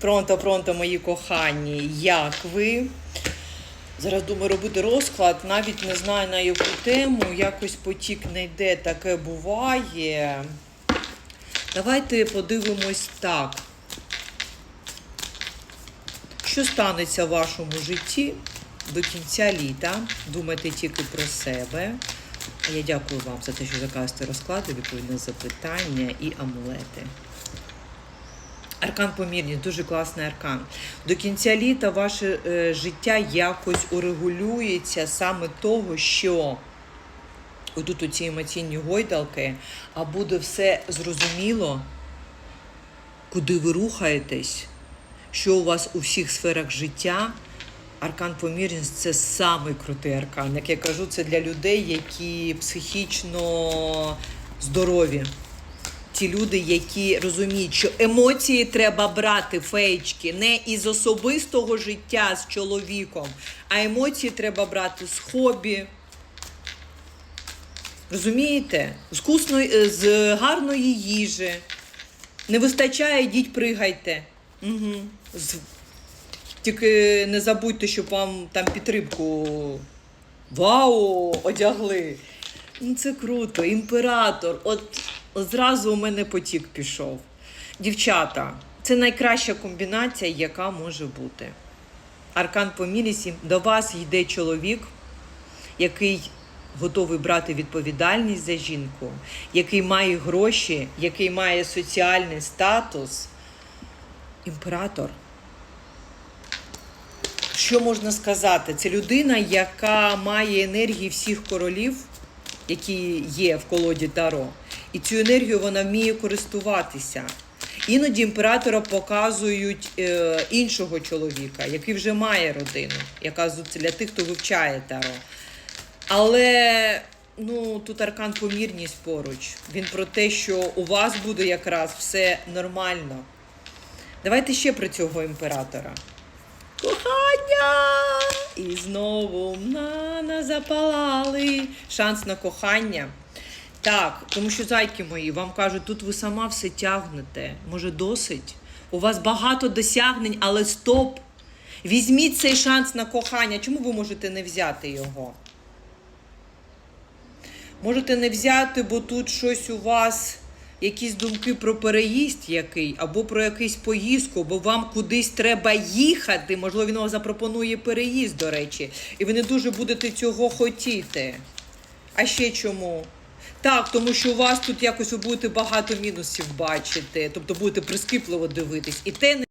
Пронто, пронто, мої кохані, як ви? Зараз думаю робити розклад, навіть не знаю на яку тему, якось потік не йде, таке буває. Давайте подивимось так. Що станеться в вашому житті до кінця літа? Думайте тільки про себе. Я дякую вам за те, що заказуєте розклади, відповідь на запитання і амулети. Аркан помірність, дуже класний аркан. До кінця літа ваше е, життя якось урегулюється саме того, що отут у ці емоційні гойдалки, а буде все зрозуміло, куди ви рухаєтесь, що у вас у всіх сферах життя. Аркан помірність це самий крутий аркан. Як я кажу, це для людей, які психічно здорові ті люди, які розуміють, що емоції треба брати фейчки не із особистого життя з чоловіком, а емоції треба брати з хобі. Розумієте? З вкусної, е, з гарної їжі. Не вистачає, йдіть, пригайте. Угу. З... Тільки не забудьте, щоб вам там підтримку вау одягли. Ну, це круто, імператор. От, зразу у мене потік пішов. Дівчата, це найкраща комбінація, яка може бути. Аркан по мілісі, до вас йде чоловік, який готовий брати відповідальність за жінку, який має гроші, який має соціальний статус. Імператор. Що можна сказати? Це людина, яка має енергії всіх королів, які є в колоді Таро. І цю енергію вона вміє користуватися. Іноді імператора показують е, іншого чоловіка, який вже має родину, яка для тих, хто вивчає Таро. Але ну, тут аркан помірність поруч. Він про те, що у вас буде якраз все нормально. Давайте ще про цього імператора. Кохання! І знову на, на запалали. Шанс на кохання. Так, тому що зайки мої, вам кажуть, тут ви сама все тягнете. Може, досить? У вас багато досягнень, але стоп. Візьміть цей шанс на кохання. Чому ви можете не взяти його? Можете не взяти, бо тут щось у вас, якісь думки про переїзд який, або про якусь поїздку, бо вам кудись треба їхати. Можливо, він вам запропонує переїзд, до речі, і ви не дуже будете цього хотіти. А ще чому? Так, тому що у вас тут якось ви будете багато мінусів бачити, тобто будете прискіпливо дивитись. І те